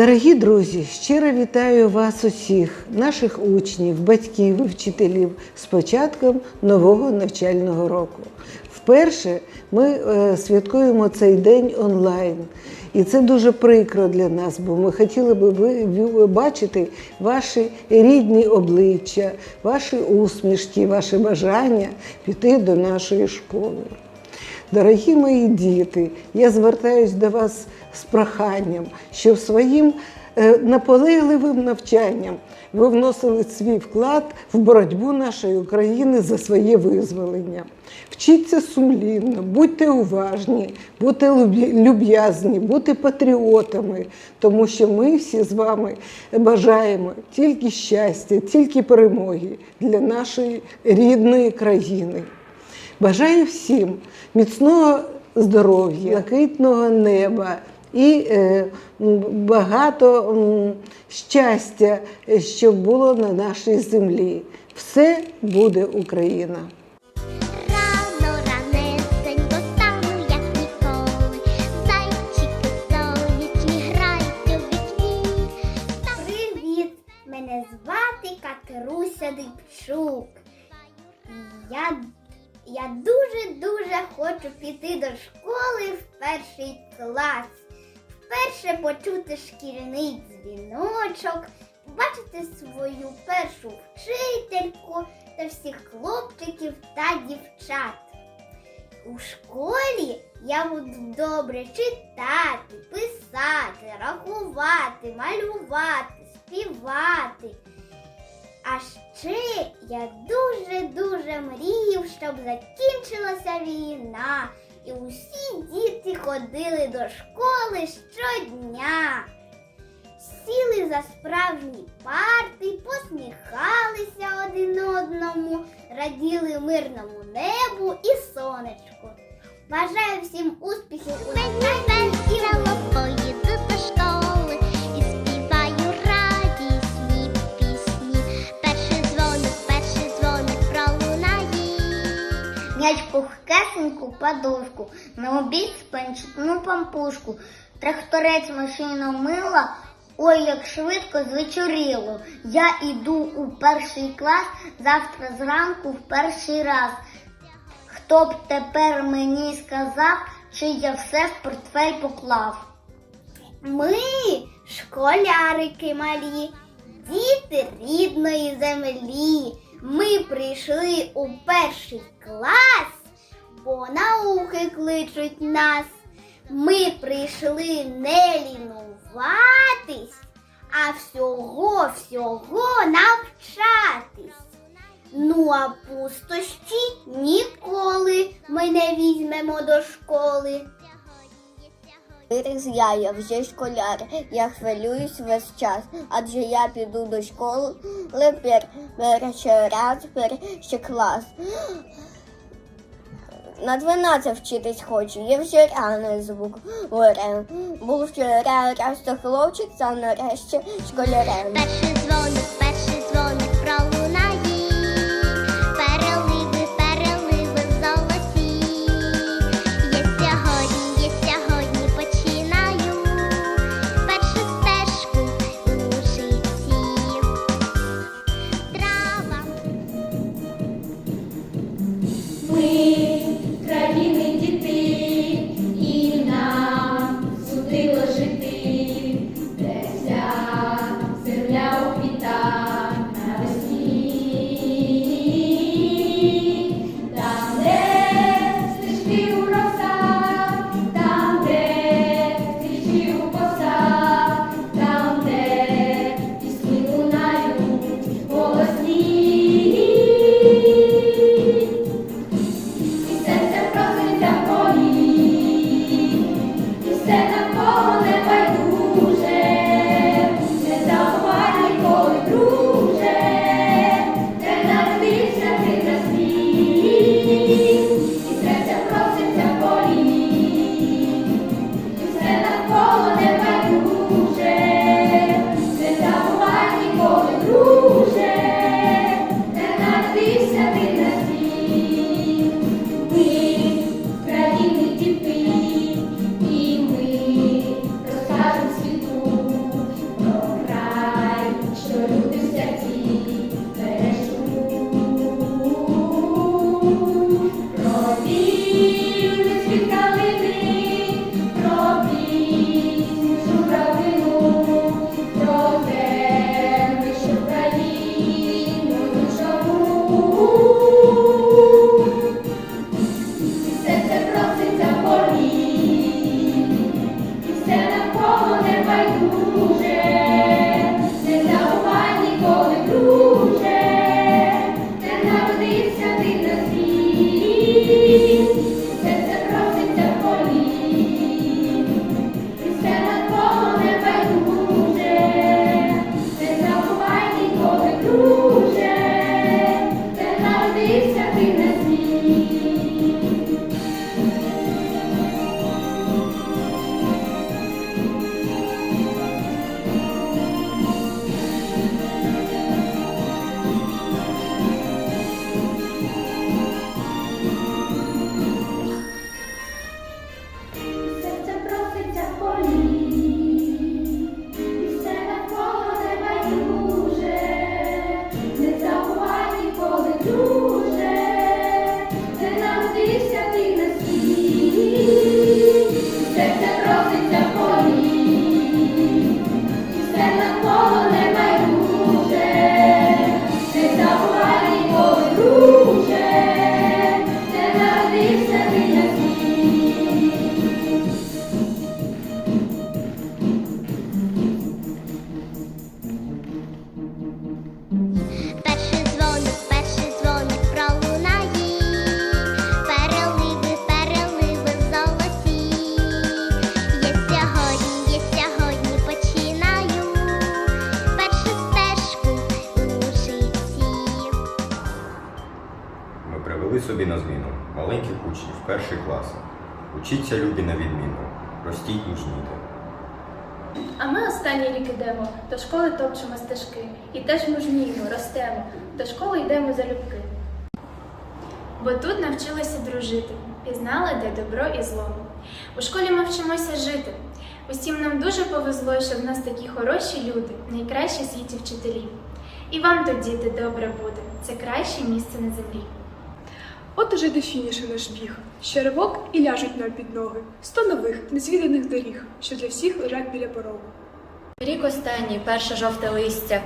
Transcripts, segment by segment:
Дорогі друзі, щиро вітаю вас усіх, наших учнів, батьків і вчителів з початком нового навчального року. Вперше ми е, святкуємо цей день онлайн. І це дуже прикро для нас, бо ми хотіли ви, ви бачити ваші рідні обличчя, ваші усмішки, ваше бажання піти до нашої школи. Дорогі мої діти, я звертаюсь до вас з проханням, щоб своїм е, наполегливим навчанням ви вносили свій вклад в боротьбу нашої України за своє визволення. Вчіться сумлінно, будьте уважні, будьте люб'язні, будьте патріотами, тому що ми всі з вами бажаємо тільки щастя, тільки перемоги для нашої рідної країни. Бажаю всім міцного здоров'я, блакитного неба і е, багато м, щастя, щоб було на нашій землі. Все буде Україна. Рано ранесенько стану, як ніколи. Зайчики сонячні грають у вікні. Привіт! Мене звати Катеруся Дипчук. Я, я дуже-дуже хочу піти до школи в перший клас. Вперше почути шкільний дзвіночок, побачити свою першу вчительку та всіх хлопчиків та дівчат. У школі я буду добре читати, писати, рахувати, малювати, співати. А ще я дуже-дуже мрію, щоб закінчилася війна, і усі діти ходили до школи щодня. Сіли за справжні парти, посміхалися один одному, раділи мирному небу і сонечку. Бажаю всім успіхів у навчанні і в М'яч пухкесеньку подушку, на обід спанчутну пампушку, тракторець машину мила, ой, як швидко звечоріло. Я іду у перший клас завтра зранку в перший раз. Хто б тепер мені сказав, чи я все в портфель поклав? Ми школярики малі, діти рідної землі. Ми прийшли у перший клас, бо науки кличуть нас. Ми прийшли не лінуватись, а всього всього Виріс я, вже школяр, я хвилююсь весь час, адже я піду до школи пер, перший раз, перший клас. На 12 вчитись хочу, я вже рано звук вирем. Був вчора раз то хлопчик, а нарешті школярем. Собі на зміну маленьких учнів перший клас. Учіться любі на відміну, ростіть мужніти. А ми останній рік ідемо, до школи топчемо стежки. І теж мужніємо, ростемо, до школи йдемо залюбки. Бо тут навчилися дружити, пізнали, де добро і зло. У школі ми вчимося жити. Усім нам дуже повезло, що в нас такі хороші люди, найкращі світі вчителі. І вам тут, діти, добре буде. Це крайще місце на землі. От уже до фінішу наш біг. Ще ривок і ляжуть нам під ноги. Сто нових, незвіданих доріг, що для всіх лежать біля порогу. Рік останній, перше жовте листя.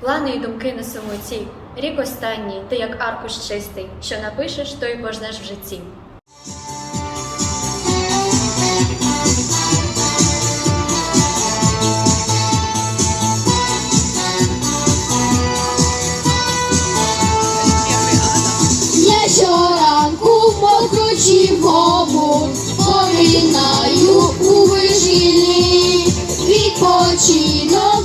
Плани і думки на самоті. Рік останній, ти як аркуш чистий, що напишеш, то й пожнеш в житті. Покручив гобу, поринаю у вишілі, відпочинок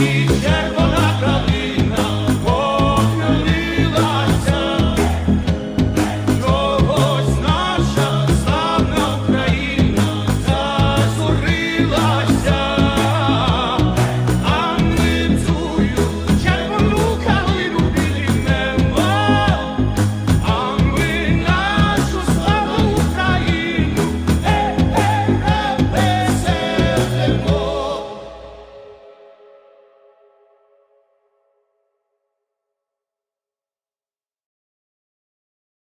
Yeah.